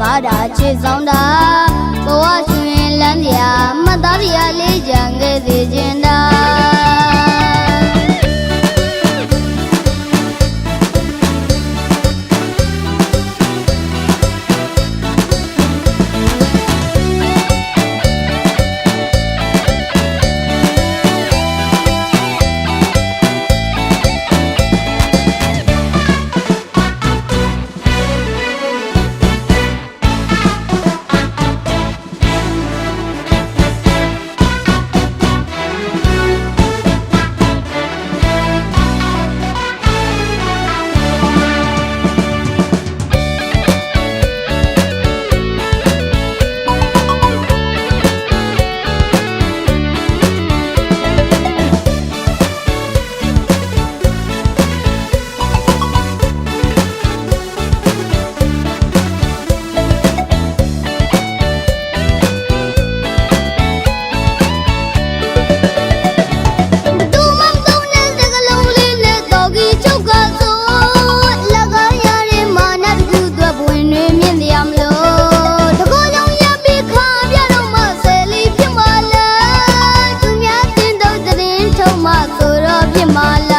ကားတာချစ်ဆောင်တာ la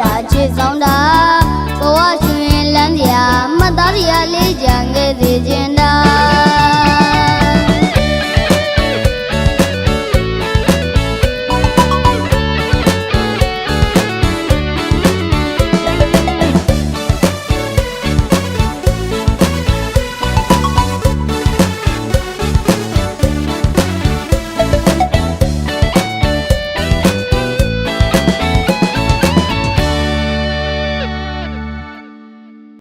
တာချစ်ဆောင်တာ